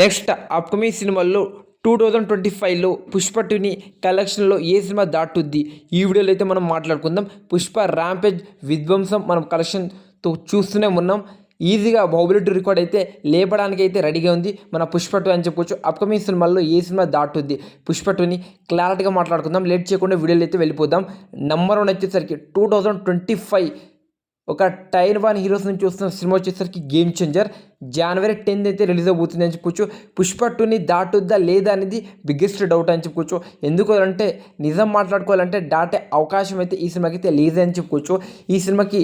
Next upcoming సినిమాల్లో two thousand twenty ఫైవ్లో పుష్ప టూని కలెక్షన్లో ఏ సినిమా దాటుద్ది? ఈ వీడియోలో అయితే మనం మాట్లాడుకుందాం. పుష్ప ర్యాంపేజ్ విధ్వంసం మనం కలెక్షన్తో చూస్తూనే ఉన్నాం. ఈజీగా బాహుబలిటీ రికార్డ్ అయితే లేపడానికి అయితే రెడీగా ఉంది. మన పుష్ప టూ అని చెప్పుకోవచ్చు అప్కమింగ్ సినిమాల్లో ఏ సినిమా దాటుద్ది? పుష్ప టూని క్లారిటీగా మాట్లాడుకుందాం. లేట్ చేయకుండా వీడియోలో అయితే వెళ్ళిపోదాం. నెంబర్ వన్ వచ్చేసరికి టూ థౌజండ్ ట్వంటీ ఫైవ్ ఒక టైర్ వన్ హీరోస్ నుంచి చూస్తున్న సినిమా వచ్చేసరికి గేమ్ చేంజర్ జనవరి టెన్త్ అయితే రిలీజ్ అవుతుంది అని చెప్పుకోవచ్చు. పుష్ప టూని దాటుద్దా లేదా అనేది బిగ్గెస్ట్ డౌట్ అని చెప్పుకోవచ్చు. ఎందుకు అంటే నిజం మాట్లాడుకోవాలంటే దాటే అవకాశం అయితే ఈ సినిమాకి అయితే లేదని చెప్పుకోవచ్చు. ఈ సినిమాకి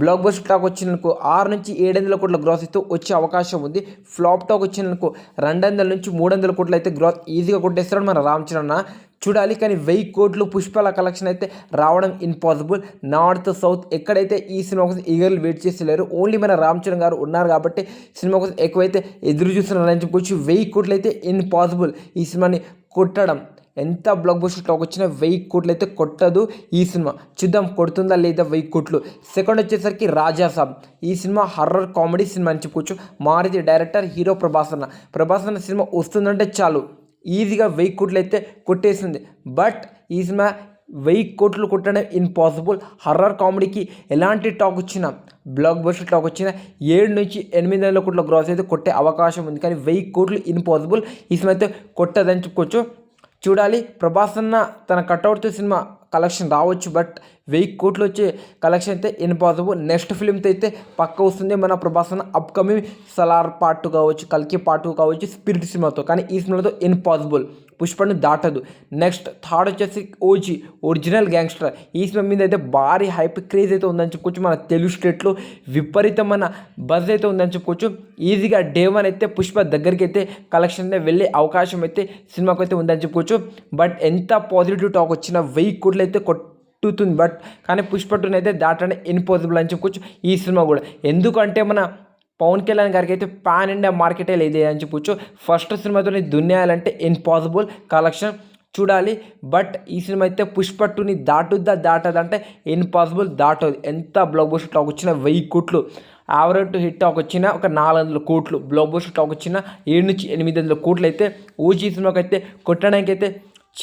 బ్లాక్ బస్ట్ టాక్ వచ్చినందుకు ఆరు నుంచి ఏడు వందల కోట్ల గ్రోత్ అయితే వచ్చే అవకాశం ఉంది. ఫ్లాప్ టాక్ వచ్చినందుకు రెండు వందల నుంచి మూడు వందల కోట్లు అయితే గ్రోత్ ఈజీగా కొట్టేస్తాడు మన రామ్ చరణ్ చూడాలి కానీ వెయ్యి కోట్లు పుష్పాల కలెక్షన్ అయితే రావడం ఇంపాసిబుల్ నార్త్ సౌత్ ఎక్కడైతే ఈ సినిమా కోసం ఈగర్లు వెయిట్ చేస్తలేరు ఓన్లీ మన రామ్ చరణ్ గారు ఉన్నారు కాబట్టి సినిమా కోసం ఎక్కువైతే ఎదురు చూస్తున్నారని చెప్పుకోవచ్చు వెయ్యి కోట్లు అయితే ఇంపాసిబుల్ ఈ సినిమాని కొట్టడం ఎంత బ్లాక్ బస్టర్ టాక్ వచ్చినా వెయ్యి కోట్లు అయితే కొట్టదు ఈ సినిమా. చూద్దాం కొడుతుందా లేదా వెయ్యి కోట్లు? సెకండ్ వచ్చేసరికి రాజాసాబ్ ఈ సినిమా హర్రర్ కామెడీ సినిమా అని చెప్పుకోవచ్చు మారుతి డైరెక్టర్ హీరో ప్రభాసన్న ప్రభాసన్న సినిమా వస్తుందంటే చాలు. ఈజీగా వెయ్యి కోట్లు అయితే కొట్టేసింది. బట్ ఈ సినిమా వెయ్యి కోట్లు కొట్టడం ఇంపాసిబుల్ హర్రర్ కామెడీకి ఎలాంటి టాక్ వచ్చినా బ్లాక్ బస్టర్ టాక్ వచ్చినా ఏడు నుంచి ఎనిమిది వందల కోట్ల గ్రాస్ అయితే కొట్టే అవకాశం ఉంది. కానీ వెయ్యి కోట్లు ఇంపాసిబుల్ ఈ సినిమా అయితే కొట్టదని చెప్పుకోవచ్చు. చూడాలి. ప్రభాస్ అన్న తన కట్అవుట్తో సినిమా కలెక్షన్ రావచ్చు. బట్ వెయ్యి కోట్లు వచ్చే కలెక్షన్ అయితే ఇంపాసిబుల్ నెక్స్ట్ ఫిలింతో అయితే పక్క వస్తుంది మన ప్రభాస్ అన్న అప్కమింగ్ సలార్ పార్ట్ కావచ్చు కల్కి పార్ట్ కావచ్చు స్పిరిట్ సినిమాతో కానీ ఈ సినిమాతో ఇంపాసిబుల్ పుష్పని దాటదు. నెక్స్ట్ థర్డ్ వచ్చేసి ఓజీ ఒరిజినల్ గ్యాంగ్స్టర్ ఈ సినిమా మీద అయితే భారీ హైప్ క్రేజ్ అయితే ఉందని చెప్పుకోవచ్చు. మన తెలుగు స్టేట్లో విపరీతమైన బజ్ అయితే ఉందని చెప్పుకోవచ్చు. ఈజీగా డే వన్ అయితే పుష్ప దగ్గరికి అయితే కలెక్షన్ వెళ్ళే అవకాశం అయితే సినిమాకు అయితే ఉందని చెప్పుకోవచ్చు. బట్ ఎంత పాజిటివ్ టాక్ వచ్చినా వెయ్యి కోట్లు అయితే కొట్టుతుంది బట్ కానీ పుష్ప టూని అయితే దాటనే ఇంపాసిబుల్ అని చెప్పుకోవచ్చు ఈ సినిమా కూడా. ఎందుకంటే మన పవన్ కళ్యాణ్ గారికి అయితే పాన్ ఇండియా మార్కెటే లేదే అని చెప్పొచ్చు ఫస్ట్ సినిమాతో దున్యాలంటే ఇంపాసిబుల్ కలెక్షన్ చూడాలి. బట్ ఈ సినిమా అయితే పుష్ప టూని దాటుద్దా దాటదంటే ఇంపాసిబుల్ దాటదు. ఎంత బ్లాక్ బస్టర్ టాక్ వచ్చినా వెయ్యి కోట్లు. యావరేజ్ హిట్ టాక్ వచ్చిన ఒక నాలుగు వందల కోట్లు. బ్లాక్ బస్టర్ టాక్ వచ్చిన ఏడు నుంచి ఎనిమిది వందల కోట్లు అయితే ఓజీ సినిమాకి అయితే కొట్టడానికి అయితే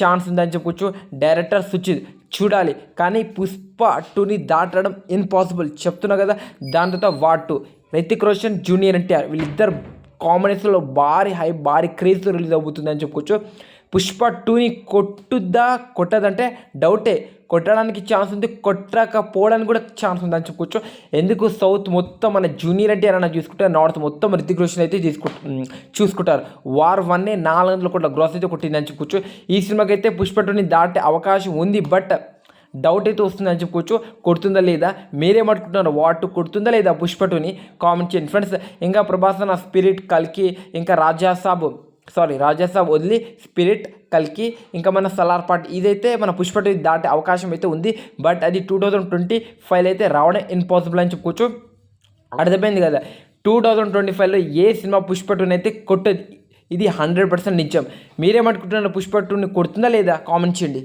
ఛాన్స్ ఉందని చెప్పొచ్చు. డైరెక్టర్ సుచిత్ చూడాలి. కానీ పుష్ప టూని దాటడం ఇంపాసిబుల్ చెప్తున్నా కదా. దాని దాంతో వాటు. Hrithik Roshan junior NTR. వీళ్ళిద్దరు కాంబినేషన్లో భారీ హై భారీ క్రేజ్తో రిలీజ్ అవుతుందని చెప్పుకోవచ్చు పుష్ప టూని కొట్టుద్దా కొట్టదంటే డౌటే. కొట్టడానికి ఛాన్స్ ఉంది కొట్టకపోవడానికి కూడా ఛాన్స్ ఉందని చెప్పుకోవచ్చు ఎందుకు? సౌత్ మొత్తం మన జూనియర్ అంటే ఏమైనా చూసుకుంటే నార్త్ మొత్తం రితిక్ రోషన్ అయితే తీసుకు చూసుకుంటారు. వార్ వన్నే నాలుగు వందల కోట్ల గ్రోస్ అయితే కొట్టిందని చెప్పుకోవచ్చు ఈ సినిమాకి అయితే పుష్ప టూని దాటే అవకాశం ఉంది బట్ డౌట్ అయితే వస్తుందని చెప్పుకోవచ్చు కొడుతుందా లేదా? మీరేమనుకుంటున్నారు వాటు కొడుతుందా లేదా పుష్పటుని కామెంట్ చేయండి. ఫ్రెండ్స్ ఇంకా ప్రభాస్ నా స్పిరిట్ కల్కి ఇంకా రాజాసాబ్ సారీ రాజాసాబ్ వదిలి స్పిరిట్ కల్కి ఇంకా మన సలార్ పార్ట్ ఇదైతే మన పుష్పటు దాటే అవకాశం అయితే ఉంది. బట్ అది టూ థౌజండ్ ట్వంటీ ఫైవ్ అయితే రావడం ఇంపాసిబుల్ అని చెప్పుకోవచ్చు. అర్థమైంది కదా? టూ థౌజండ్ ట్వంటీ ఫైవ్లో ఏ సినిమా పుష్ప అయితే కొట్టదు? ఇది హండ్రెడ్ పర్సెంట్ నిజం. మీరేమనుకుంటున్నారు పుష్ప టూని కొడుతుందా లేదా? కామెంట్ చేయండి.